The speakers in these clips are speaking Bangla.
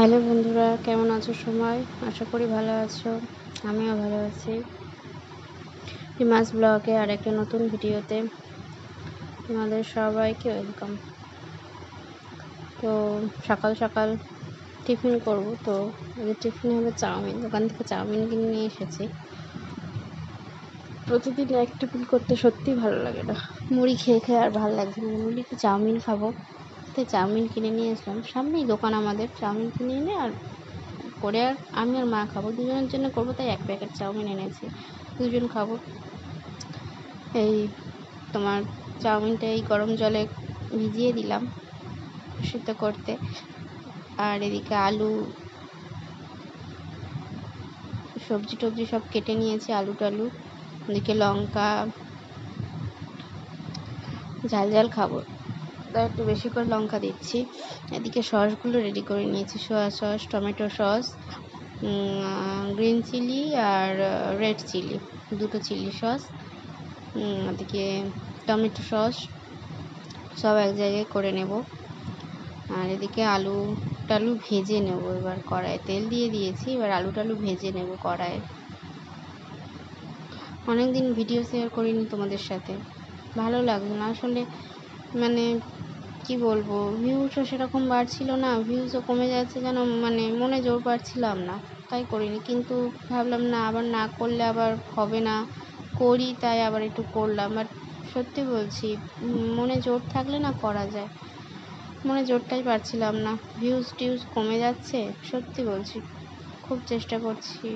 হ্যালো বন্ধুরা, কেমন আছো সময় আশা করি ভালো আছো। আমিও ভালো আছি। হিমাস ব্লগে আর একটা নতুন ভিডিওতে তোমাদের সবাইকে ওয়েলকাম। তো সকাল সকাল টিফিন করব, তো আজকে টিফিন হবে চাউমিন। দোকান থেকে চাউমিন কিনে নিয়ে এসেছি। প্রতিদিন এক টিফিন করতে সত্যিই ভালো লাগে না। মুড়ি খেয়ে খেয়ে আর ভালো লাগছে না। মুড়ি চাউমিন খাব। তো চাউমিন কিনে নিয়ে আসলাম। সামনেই দোকান আমাদের, চাউমিন কিনে এনে আর করে আর আমি আর মা খাব। দুজনের জন্য করব, তাই এক প্যাকেট চাউমিন এনেছি। দুজন খাব। এই তোমার চাউমিনটা এই গরম জলে ভিজিয়ে দিলাম সিদ্ধ করতে। আর এদিকে আলু, সবজি টবজি সব কেটে নিয়েছি, আলু টালু। এদিকে লঙ্কা, ঝাল ঝাল খাব। একটু বেশি করে লঙ্কা দিচ্ছি। এদিকে সসগুলো রেডি করে নিয়েছি soya sauce tomato sauce green chilli আর রেড চিলি দুটো চিলি সস এদিকে টমেটো সস সব এক জায়গায় করে নেব। আর এদিকে আলু টালু ভেজে নেব এবার কড়াইয়ে। তেল দিয়ে দিয়েছি, এবার আলু টালু ভেজে নেব কড়াইয়ে। অনেক দিন ভিডিও শেয়ার করিনি তোমাদের সাথে। ভালো লাগল না? আসলে মানে কি বলব? ভিউসও সেরকম বাড়ছিল না ভিউসও কমে যাচ্ছে যেন মানে মনে জোর পাচ্ছিলাম না, তাই করিনি। কিন্তু ভাবলাম না, আবার না করলে আবার হবে না, করি তাই আবার একটু করলাম। বাট সত্যি বলছি, মনে জোর থাকলে না করা যায়। মনে জোরটাই পাচ্ছিলাম না। ভিউজ টিউজ কমে যাচ্ছে, সত্যি বলছি, খুব চেষ্টা করছি।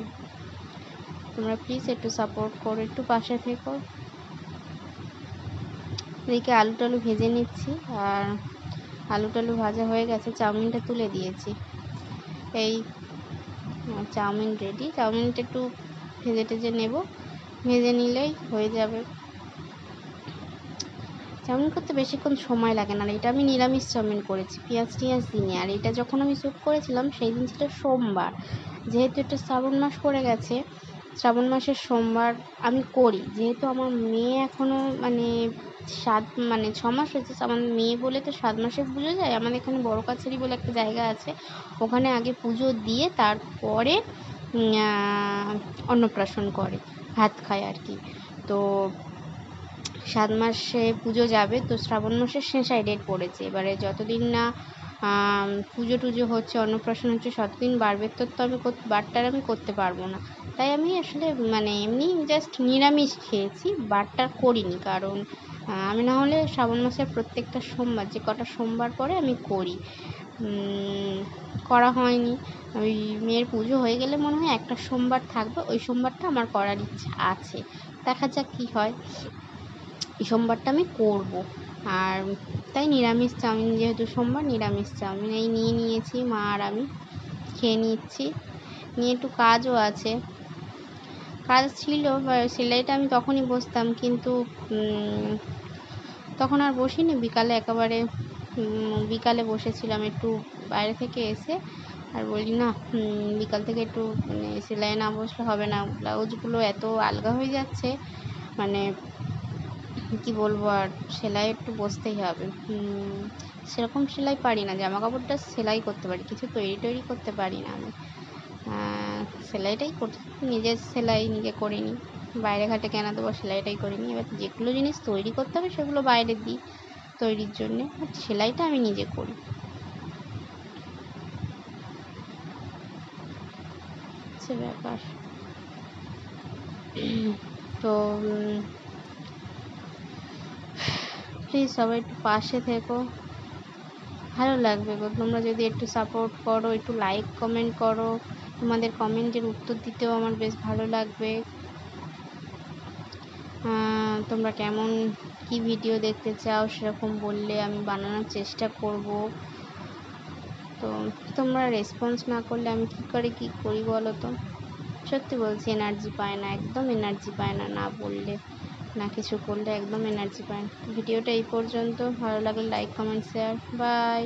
তোমরা প্লিজ একটু সাপোর্ট করো, একটু পাশে থেকো। এদিকে আলু টালু ভেজে নিচ্ছি আর আলু টালু ভাজা হয়ে গেছে, চাউমিনটা তুলে দিয়েছি। এই, চাউমিন রেডি চাউমিনটা একটু ভেজে টেজে নেব। ভেজে নিলেই হয়ে যাবে। চাউমিন করতে বেশিক্ষণ সময় লাগে না এটা আমি নিরামিষ চাউমিন করেছি, পেঁয়াজ টিয়াজ দিনে আর এটা যখন আমি স্যুপ করেছিলাম, সেই দিন ছিল সোমবার। যেহেতু এটা শ্রাবণ মাস পড়ে গেছে শ্রাবণ মাসের সোমবার আমি করি। যেহেতু আমার মেয়ে এখনও মানে সাত মানে ছ মাস হয়েছে আমার মেয়ে বলে তো সাত মাসে পুজো যায়। আমাদের এখানে বড় কাছারি বলে একটা জায়গা আছে। ওখানে আগে পুজো দিয়ে তারপরে অন্নপ্রাশন করে, ভাত খায় আর কি। তো সাত মাসে পুজো যাবে, তো শ্রাবণ মাসের শেষায় ডেট পড়েছে। এবারে যতদিন না পুজো টুজো হচ্ছে, অন্নপ্রাশন হচ্ছে ততদিন বারবের তো আমি বারটার আমি করতে পারব না। তাই আমি আসলে মানে এমনি জাস্ট নিরামিষ খেয়েছি বারটা করিনি। কারণ আমি না হলে শ্রাবণ মাসের প্রত্যেকটা সোমবার, যে কটা সোমবার পরে আমি করি। করা হয়নি। ওই মেয়ের পুজো হয়ে গেলে মনে হয় একটা সোমবার থাকবে, ওই সোমবারটা আমার করার ইচ্ছা আছে। দেখা যাক কী হয়। এই সোমবারটা আমি করব। আর তাই নিরামিষ চাউমিন, যেহেতু সোমবার নিরামিষ চাউমিন, এই নিয়ে নিয়েছি, মা আর আমি খেয়ে নিচ্ছি। নিয়ে একটু কাজও আছে। কাজ ছিল সেলাইটা আমি তখনই বসতাম, কিন্তু তখন আর বসিনি। বিকালে একেবারে বিকালে বসেছিলাম একটু বাইরে থেকে এসে, আর বলি, না বিকাল থেকে একটু মানে সেলাই না বসলে হবে না। ব্লাউজগুলো এত আলগা হয়ে যাচ্ছে মানে কি বলব আর? সেলাই একটু বসতেই হবে। সেরকম সেলাই পারি না। জামা কাপড়টা সেলাই করতে পারি। কিছু তৈরি টৈরি করতে পারি না আমি। সেলাইটাই করি। নিজের সেলাই নিজে করে নিই বাইরে ঘাটে কেনা দেবো সেলাইটাই করে নিই এবার যেগুলো জিনিস তৈরি করতে হবে সেগুলো বাইরে দিই তৈরির জন্যে। সেলাইটা আমি নিজে করি। সে ব্যাপার। তো প্লিজ সবাই একটু পাশে থেকো। ভালো লাগবে গো। তোমরা যদি একটু সাপোর্ট করো, একটু লাইক কমেন্ট করো, তোমাদের কমেন্টের উত্তর দিতেও আমার বেশ ভালো লাগবে। তোমরা কেমন, কি ভিডিও দেখতে চাও সেরকম বললে আমি বানানোর চেষ্টা করব। তো তোমরা রেসপন্স না করলে আমি কী করে কী করি বলো তো? সত্যি বলছি এনার্জি পায় না, একদম এনার্জি পায় না না বললে। না কিছু করলে একদম এনার্জি পায়। ভিডিওটা এই পর্যন্ত। ভালো লাগলে লাইক কমেন্ট শেয়ার বাই